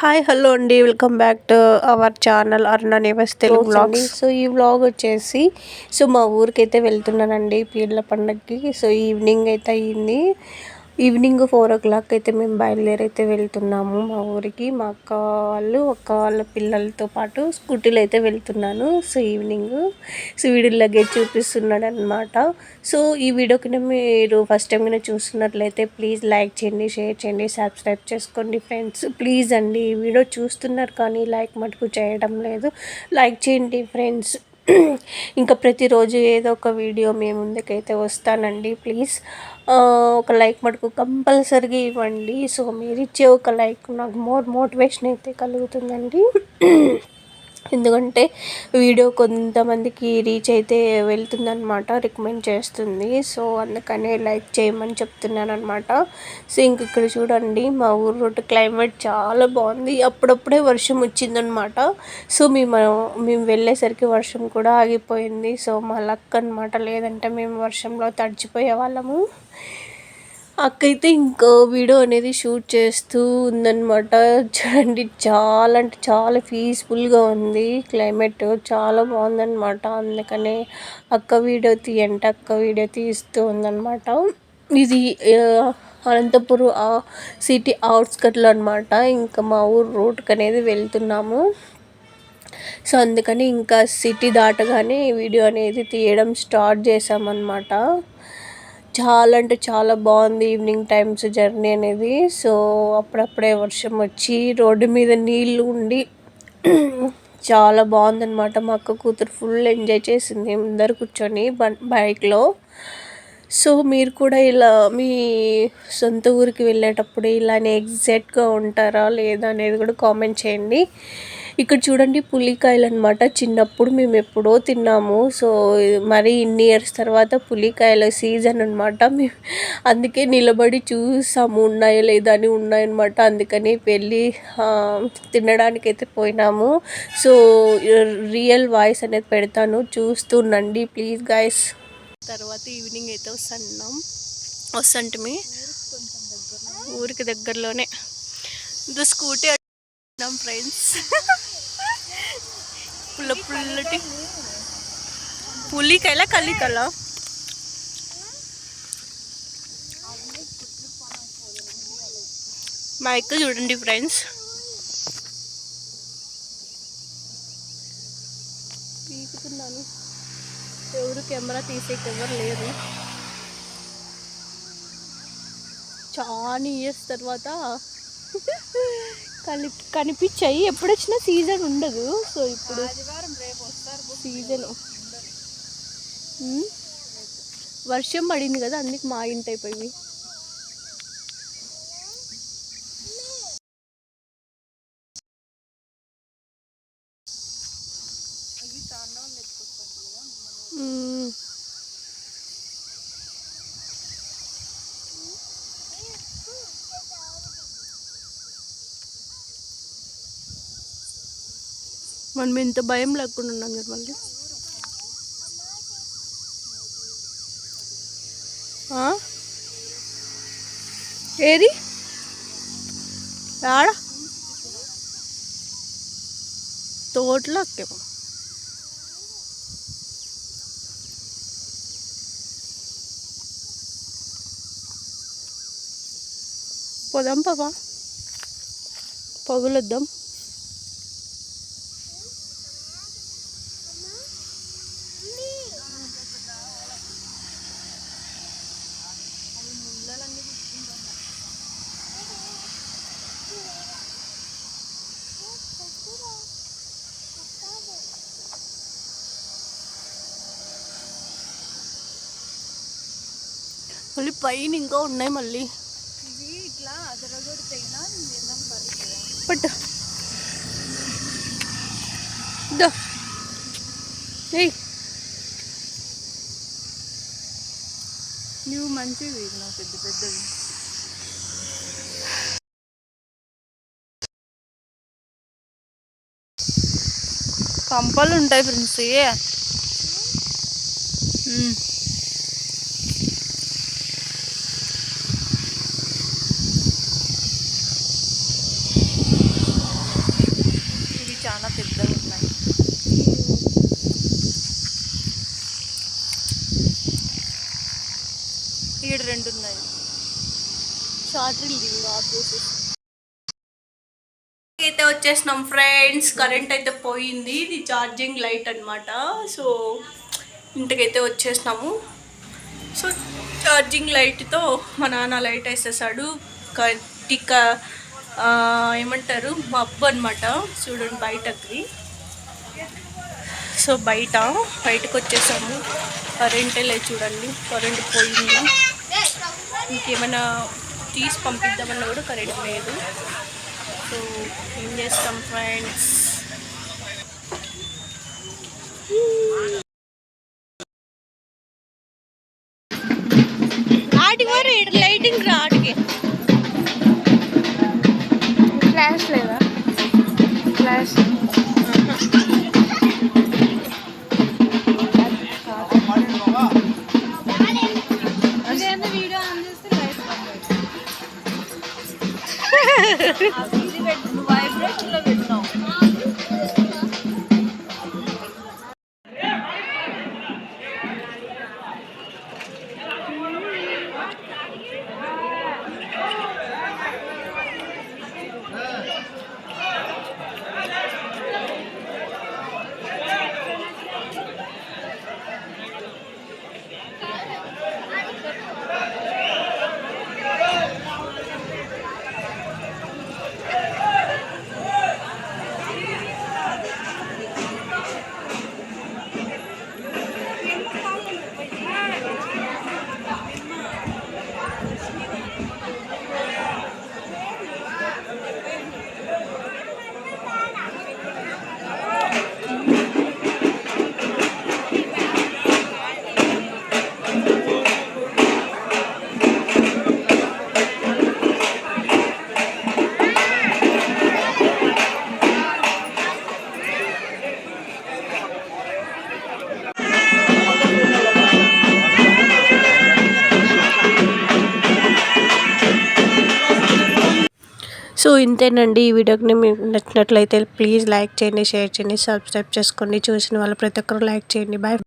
Hi hello అండి. Welcome back to our channel Aruna Nivas Telugu blogs. So ఈ vlog వచ్చేసి so మా ఊరికి అయితే వెళ్తున్నానండి పీర్ల పండగకి సో ఈవినింగ్ అయితే అయ్యింది ఈవినింగ్ ఫోర్ ఓ క్లాక్ అయితే మేము బయలుదేరైతే వెళ్తున్నాము మా ఊరికి. మా అక్క వాళ్ళు అక్క వాళ్ళ పిల్లలతో పాటు స్కూటీలో అయితే వెళ్తున్నాను. So evening so video luggage చూపిస్తున్నాడు అనమాట సో ఈ వీడియోకి మీరు ఫస్ట్ టైం కింద చూస్తున్నట్లయితే ప్లీజ్ లైక్ చేయండి షేర్ చేయండి సబ్స్క్రైబ్ చేసుకోండి ఫ్రెండ్స్ ప్లీజ్ అండి ఈ వీడియో చూస్తున్నారు కానీ లైక్ మటుకు చేయడం లేదు. లైక్ చేయండి ఫ్రెండ్స్ ఇంకా ప్రతిరోజు ఏదో ఒక వీడియో మీ ముందుకైతే వస్తానండి ప్లీజ్ ఒక లైక్ మటుకు కంపల్సరీగా ఇవ్వండి. సో మీరు ఇచ్చే ఒక లైక్ నాకు మోర్ మోటివేషన్ అయితే కలుగుతుందండి. ఎందుకంటే వీడియో కొంతమందికి రీచ్ అయితే వెళ్తుందనమాట రికమెండ్ చేస్తుంది. సో అందుకనే లైక్ చేయమని చెప్తున్నాను అనమాట సో ఇంక ఇక్కడ చూడండి మా ఊరు రోడ్డు క్లైమేట్ చాలా బాగుంది. అప్పుడప్పుడే వర్షం వచ్చిందనమాట సో మేము మేము వెళ్ళేసరికి వర్షం కూడా ఆగిపోయింది. సో మా లక్ అనమాట లేదంటే మేము వర్షంలో తడిచిపోయే వాళ్ళము. అక్కయితే ఇంకో వీడియో అనేది షూట్ చేస్తూ ఉందన్నమాట. చూడండి చాలా అంటే చాలా పీస్ఫుల్గా ఉంది. క్లైమేట్ చాలా బాగుందన్నమాట. అందుకనే అక్క వీడియో తీయంటే అక్క వీడియో తీస్తూ ఉందన్నమాట. ఇది అనంతపురం సిటీ అవుట్స్కట్లో అనమాట ఇంకా మా ఊరు రూట్కి అనేది వెళ్తున్నాము. సో అందుకని ఇంకా సిటీ దాటగానే వీడియో అనేది తీయడం స్టార్ట్ చేసామన్నమాట చాలా అంటే చాలా బాగుంది ఈవినింగ్ టైమ్స్ జర్నీ అనేది. సో అప్పుడప్పుడే వర్షం వచ్చి రోడ్డు మీద నీళ్ళు ఉండి చాలా బాగుందన్నమాట. మా అక్క కూతురు ఫుల్ ఎంజాయ్ చేసింది అందరు కూర్చొని బైక్లో. సో మీరు కూడా ఇలా మీ సొంత ఊరికి వెళ్ళేటప్పుడు ఇలానే ఎగ్జాక్ట్గా ఉంటారా లేదా అనేది కూడా కామెంట్ చేయండి. ఇక్కడ చూడండి పులికాయలు అనమాట చిన్నప్పుడు మేము ఎప్పుడో తిన్నాము. సో మరి ఇన్ని ఇయర్స్ తర్వాత పులికాయల సీజన్ అనమాట మేము అందుకే నిలబడి చూసాము ఉన్నాయో లేదా అని ఉన్నాయన్నమాట. అందుకని వెళ్ళి తినడానికి అయితే పోయినాము. సో రియల్ వాయిస్ అనేది పెడతాను. చూస్తుండండి ప్లీజ్ గాయస్ తర్వాత ఈవినింగ్ అయితే వస్తున్నాం. వస్తుంటే ఊరికి దగ్గరలోనే. స్కూటీ ఫ్రెండ్స్ పుల్ల పుల్లటి పులికైలా కలికల. మా ఎక్క చూడండి ఫ్రెండ్స్. పీకుతున్నాను. ఎవరు కెమెరా తీసేకి ఎవరు లేరు. చాలా ఇయర్స్ తర్వాత కని కనిపించాయి. ఎప్పుడు వచ్చినా సీజన్ ఉండదు. సో ఇప్పుడు సీజన్ వర్షం పడింది కదా అందుకు మా ఇంటి అయిపోయి మనం ఇంత భయం లేకుండా ఉన్నాం కదా మళ్ళీ. ఏది? ఆడ? తోటలో అక్కేమో పోదాం పాపా. పొగులొద్దాం. మళ్ళీ పైన ఇంకా ఉన్నాయి మళ్ళీ. ఇట్లా పట్టు ఏయ్. నువ్వు మంచివి నా పెద్ద పెద్దవి. కంపలు ఉంటాయి ఫ్రెండ్స్ చాలా పెద్దగా ఉన్నాయి. ఈడ రెండు ఉన్నాయి. షార్ట్ రీల్ ఆఫ్ అయితే వచ్చేసినాం ఫ్రెండ్స్ కరెంట్ అయితే పోయింది ఇది ఛార్జింగ్ లైట్ అన్నమాట. సో ఇంటికైతే వచ్చేసినాము. సో ఛార్జింగ్ లైట్తో మా నాన్న లైట్ వేసేసాడు. టిక్క ఏమంటారు? మబ్బు అనమాట చూడండి బయటకి. సో బయట బయటకు వచ్చేసాము కరెంటే లేదు చూడండి. కరెంట్ పోయింది. ఇంకేమైనా తీసి పంపిద్దామన్నా కూడా కరెంట్ లేదు. సో ఏం చేస్తాం ఫ్రెండ్స్? किलोमीटर సో ఇంతేనండి ఈ వీడియోకి మీకు నచ్చినట్లయితే ప్లీజ్ లైక్ చేయండి షేర్ చేయండి సబ్స్క్రైబ్ చేసుకోండి. చూసిన వాళ్ళు ప్రతి ఒక్కరు లైక్ చేయండి. బాయ్